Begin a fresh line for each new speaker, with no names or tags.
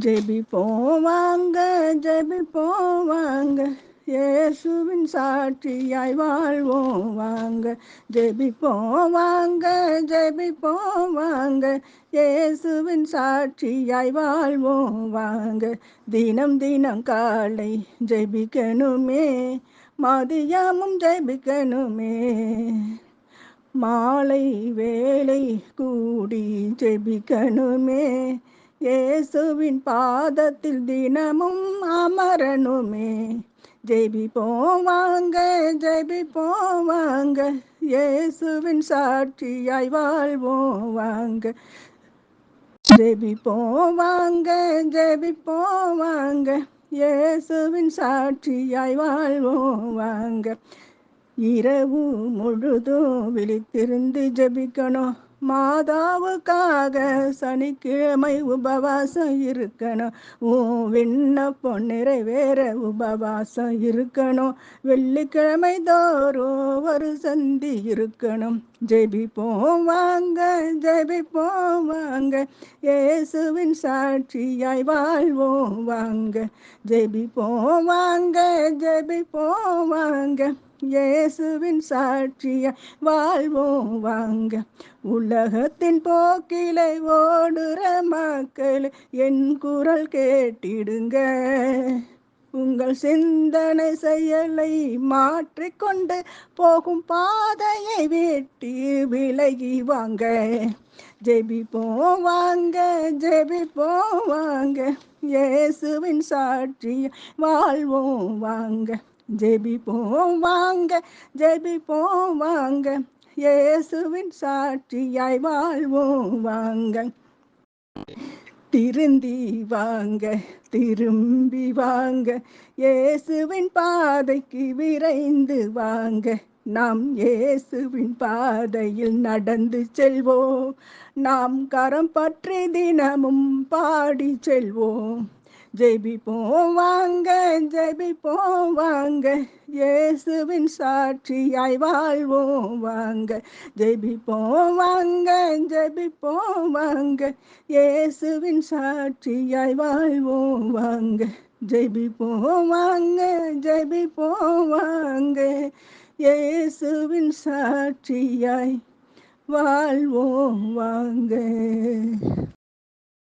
JP போவாங்க JP போவாங்க. இயேசுவின் சாட்சியாய் வாழ்வோம் வாங்க ஜெபி போவாங்க ஜெபி போவாங்க. இயேசுவின் சாட்சியாய் வாழ்வோம் வாங்க தினம் தினம் காலை ஜெபிக்கணுமே மதியமும் ஜெபிக்கணுமே. மாலை வேலை கூடி ஜெபிக்கணுமே. இயேசுவின் பாதத்தில் தினமும் அமரணுமே. ஜெபிப்போம் வாங்க ஜெபிப்போம் வாங்க. இயேசுவின் சாட்சியாய் வாழ்வோம் வாங்க. ஜெபிப்போம் வாங்க ஜெபிப்போம் வாங்க. இயேசுவின் சாட்சியாய் வாழ்வோம் வாங்க. இரவு முழுதும் விழித்திருந்து ஜெபிக்கணும். மாதாவுக்காக சனிக்கிழமை உபவாசம் இருக்கணும். உன் விண்ணப்பம் நிறைவேற உபவாசம் இருக்கணும். வெள்ளிக்கிழமை தோறும் ஒரு சந்தி இருக்கணும். ஜெபிப்போம் வாங்க ஜெபிப்போம் வாங்க. இயேசுவின் சாட்சியாய் வாழ்வோம் வாங்க. ஜெபிப்போம் வாங்க ஜெபிப்போம் வாங்க. இயேசுவின் சாட்சிய வாழ்வோம் வாங்க. உலகத்தின் போக்கிலை ஓடுற மக்கள் என் குரல் கேட்டிடுங்க. உங்கள் சிந்தனை செயலை மாற்றிக்கொண்டு போகும் பாதையை வெட்டி விலகி வாங்க. ஜெபிப்போம் வாங்க ஜெபிப்போம் வாங்க. இயேசுவின் சாட்சிய வாழ்வோம் வாங்க. ஜெபிப்போம் வாங்க ஜெபிப்போம் வாங்க இயேசுவின் சாட்சியாய் வாழ்வோம் வாங்க திருந்தி வாங்க திரும்பி வாங்க. இயேசுவின் பாதைக்கு விரைந்து வாங்க. நாம் இயேசுவின் பாதையில் நடந்து செல்வோம். நாம் கரம் பற்றி தினமும் பாடி செல்வோம். ஜெபிப்போம் வாங்க ஜெபிப்போம் வாங்க. இயேசுவின் சாட்சியாய் வாழ்வோம் வாங்க. ஜெபிப்போம் வாங்க ஜெபிப்போம் வாங்க. இயேசுவின் சாட்சியாய் வாழ்வோம் வாங்க. ஜெபிப்போம் வாங்க ஜெபிப்போம் வாங்க. இயேசுவின் சாட்சியாய் வாழ்வோம் வாங்க.